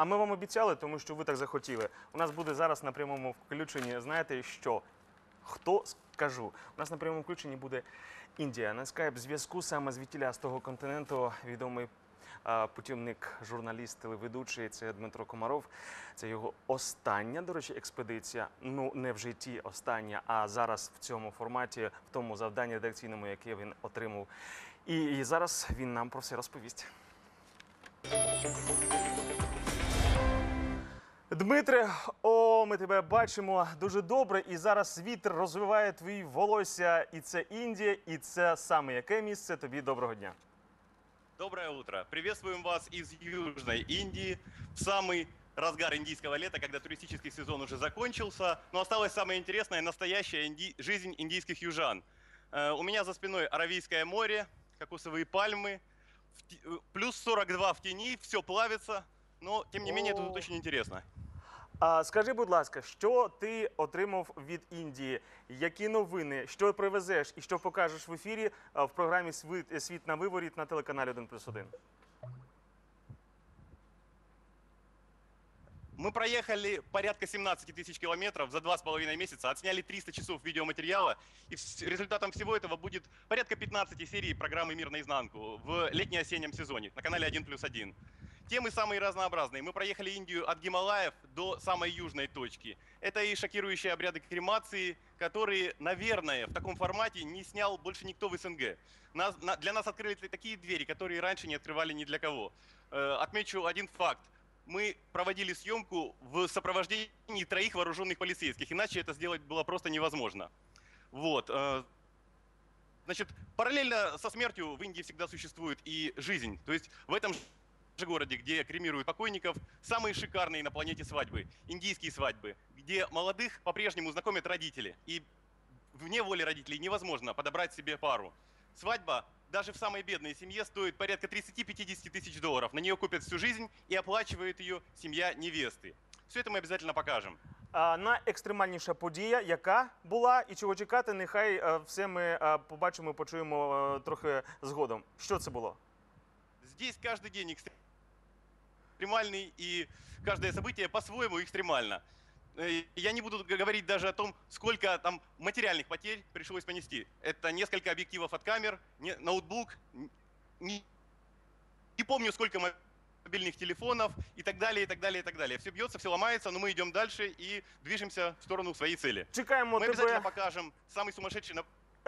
А ми вам обіцяли, тому що ви так захотіли. У нас буде зараз на прямому включенні. Знаєте що? Хто скажу? У нас на прямому включенні буде Індія. На скайп зв'язку саме звідтіля з того континенту відомий путівник, журналіст, телеведучий. Це Дмитро Комаров. Це його остання, до речі, експедиція. Ну не в житті остання, а зараз в цьому форматі, в тому завданні редакційному, яке він отримав. І зараз він нам про все розповість. Дмитре, о, ми тебе бачимо дуже добре. І зараз вітер розвиває твої волосся. І це Індія, і це саме яке місце. Тобі доброго дня. Доброе утро. Приветствуем вас из Южной Индии в самый разгар индийского лета, когда туристический сезон уже закончился. Но осталось самое интересное – настоящая инди- жизнь индийских южан. Э, У меня за спиной Аравийское море, кокосовые пальмы, в те- э, плюс 42 в тени, все плавится. Но, тем не менее, О. тут очень интересно. А скажи, будь ласка, що ти отримав від Індії? Які новини, що привезеш і що покажеш в ефірі а, в програмі «Світ, Світ на виворіт на телеканалі 1 плюс 1? Мы проехали порядка 17 тысяч километров за два с половиной месяца, отсняли 300 часов видеоматериала, и вс- результатом всего этого будет порядка 15 серий программы «Мир наизнанку» в летне-осеннем сезоне на канале 1 плюс 1. Темы самые разнообразные. Мы проехали Индию от Гималаев до самой южной точки. Это и шокирующие обряды кремации, которые, наверное, в таком формате не снял больше никто в СНГ. Нас- на- для нас открыли такие двери, которые раньше не открывали ни для кого. Э, Отмечу один факт мы проводили съемку в сопровождении троих вооруженных полицейских, иначе это сделать было просто невозможно. Вот. э, Значит, параллельно со смертью в Индии всегда существует и жизнь. То есть в этом же городе, где кремируют покойников, самые шикарные на планете свадьбы, индийские свадьбы, где молодых по-прежнему знакомят родители. И вне воли родителей невозможно подобрать себе пару. Свадьба даже в самой бедной семье стоит порядка 30-50 тысяч долларов. На нее купят всю жизнь и оплачивает ее семья невесты. Все это мы обязательно покажем. А, найекстремальніша подія, яка була і чого чекати, нехай е, все ми е, побачимо, почуємо е, трохи згодом. Що це було? Здесь каждый день экстремальный, и каждое событие по-своему экстремально. Э, Я не буду говорить даже о том, сколько там материальных потерь пришлось понести. Это несколько объективов от камер, не- ноутбук, не, не помню, сколько мо- мобильных телефонов и так далее, и так далее, и так далее. Все бьется, все ломается, но мы идем дальше и движемся в сторону своей цели. Чекаємо Мы обязательно покажем самый сумасшедший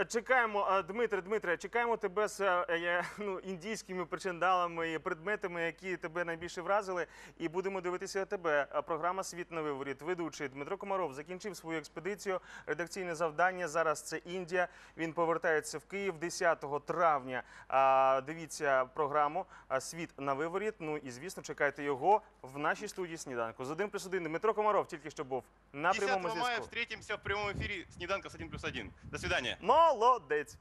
Чекаємо, е, Дмитре, Дмитре, чекаємо тебе з е, е, ну, індійськими причиндалами і предметами, які тебе найбільше вразили. І будемо дивитися тебе. Е, Програма Світ на виворіт. Ведучий Дмитро Комаров закінчив свою експедицію. Редакційне завдання. Зараз це Індія. Він повертається в Київ 10 травня. Дивіться програму Світ на виворіт. Ну і звісно, чекайте його в нашій студії сніданку. З 1 плюс 1 Дмитро Комаров тільки що був на 10 прямому мая зв'язку. в прямом эфире Снеданка с 1 плюс 1. До download it